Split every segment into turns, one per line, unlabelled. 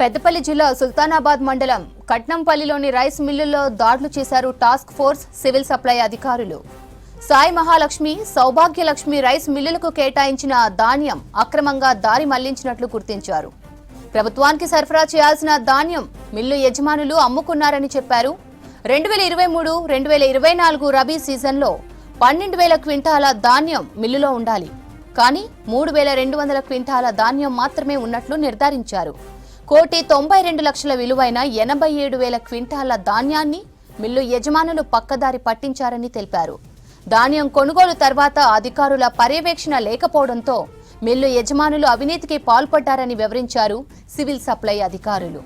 పెద్దపల్లి జిల్లా సుల్తానాబాద్ మండలం కట్నంపల్లిలోని రైస్ మిల్లుల్లో దాడులు చేశారు టాస్క్ ఫోర్స్ సివిల్ సప్లై అధికారులు. సాయి మహాలక్ష్మి సౌభాగ్యలక్ష్మి రైస్ మిల్లులకు కేటాయించిన ధాన్యం అక్రమంగా దారి మళ్ళించినట్లు గుర్తించారు. ప్రభుత్వానికి సరఫరా చేయాల్సిన ధాన్యం మిల్లు యజమానులు అమ్ముకున్నారని చెప్పారు. రెండు వేల ఇరవై మూడు రెండు వేల ఇరవై నాలుగు రబీ సీజన్లో పన్నెండు వేల క్వింటాల ధాన్యం మిల్లులో ఉండాలి. కానీ మూడు వేల రెండు వందల క్వింటాల ధాన్యం మాత్రమే ఉన్నట్లు నిర్ధారించారు. కోటి తొంభై రెండు లక్షల విలువైన ఎనభై ఏడు వేల క్వింటాల ధాన్యాన్ని మిల్లు యజమానులు పక్కదారి పట్టించారని తెలిపారు. ధాన్యం కొనుగోలు తర్వాత అధికారుల పర్యవేక్షణ లేకపోవడంతో మిల్లు యజమానులు అవినీతికి పాల్పడ్డారని వివరించారు సివిల్ సప్లై అధికారులు.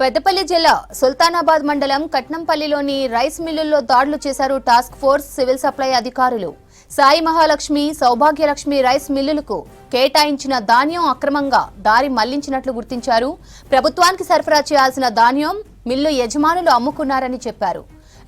పెద్దపల్లి జిల్లా సుల్తానాబాద్ మండలం కట్నంపల్లిలోని రైస్ మిల్లుల్లో దాడులు చేశారు టాస్క్ ఫోర్స్ సివిల్ సప్లై అధికారులు. సాయి మహాలక్ష్మి సౌభాగ్యలక్ష్మి రైస్ మిల్లులకు కేటాయించిన ధాన్యం అక్రమంగా దారి మళ్ళించినట్లు గుర్తించారు. ప్రభుత్వానికి సరఫరా చేయాల్సిన ధాన్యం మిల్లు యజమానులు అమ్ముకున్నారని చెప్పారు.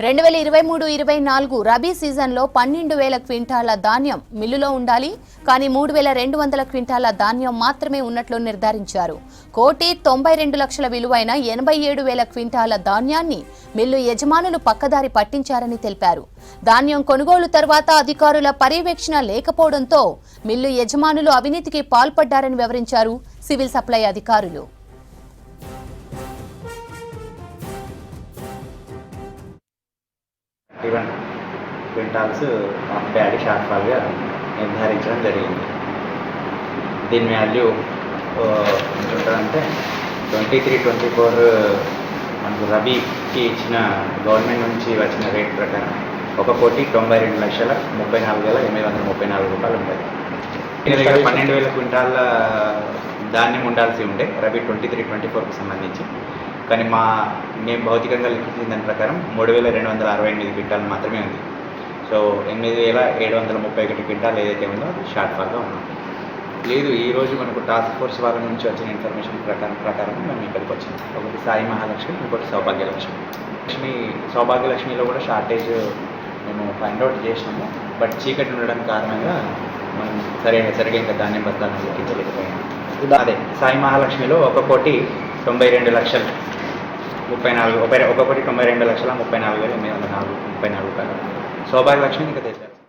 రెండు వేల ఇరవై మూడు ఇరవై నాలుగు రబీ సీజన్లో పన్నెండు వేల క్వింటాల ధాన్యం మిల్లులో ఉండాలి. కానీ మూడు వేల రెండు వందల క్వింటాల ధాన్యం మాత్రమే ఉన్నట్లు నిర్ధారించారు. కోటి తొంభై రెండు లక్షల విలువైన ఎనభై ఏడు వేల క్వింటాల ధాన్యాన్ని మిల్లు యజమానులు పక్కదారి పట్టించారని తెలిపారు. ధాన్యం కొనుగోలు తర్వాత అధికారుల పర్యవేక్షణ లేకపోవడంతో మిల్లు యజమానులు అవినీతికి పాల్పడ్డారని వివరించారు సివిల్ సప్లై అధికారులు.
Even quintals of paddy short ఫాల్గా నిర్ధారించడం జరిగింది. దీని వాల్యూ ఉంటుందంటే ట్వంటీ త్రీ ట్వంటీ ఫోర్ మనకు రబీకి ఇచ్చిన గవర్నమెంట్ నుంచి వచ్చిన రేట్ ప్రకారం ఒక కోటి తొంభై రెండు లక్షల ముప్పై నాలుగు వేల ఎనిమిది వందల ముప్పై నాలుగు రూపాయలు దగ్గర పన్నెండు వేల క్వింటాల ధాన్యం ఉండాల్సి ఉండే రబీ ట్వంటీ త్రీ ట్వంటీ ఫోర్కి సంబంధించి. కానీ మా మేము భౌతికంగా లెక్కించిన దాని ప్రకారం మూడు వేల రెండు వందల అరవై ఎనిమిది క్వింటాలు మాత్రమే ఉంది. సో ఎనిమిది వేల ఏడు వందల ముప్పై ఒకటి క్వింటాల్ ఏదైతే ఉందో అది షార్ట్ ఫాల్గా ఉన్నాం లేదు ఈ రోజు మనకు టాస్క్ ఫోర్స్ వాళ్ళ నుంచి వచ్చిన ఇన్ఫర్మేషన్ ప్రకారం ప్రకారం మేము ఇక్కడికి వచ్చాం. ఒకటి సాయి మహాలక్ష్మి ఇంకోటి సౌభాగ్యలక్ష్మి. లక్ష్మి సౌభాగ్యలక్ష్మిలో కూడా షార్టేజ్ మేము ఫైండ్ అవుట్ చేసినాము. బట్ చీకటి ఉండడం కారణంగా మనం సరైన సరిగా ఇంకా ధాన్యం బస్తాలను లెక్కించలేకపోయాము అదే సాయి మహాలక్ష్మిలో ఒక కోటి తొంభై రెండు లక్షలు. ముప్పై నాలుగు ఒక ఒక్కొక్కటి తొంభై రెండు లక్షల ముప్పై నాలుగు వేల ఎనిమిది వందల నాలుగు ముప్పై నాలుగు రూపాయలు సౌభాగ్యలక్ష్మి ఇంకా తెలిసారు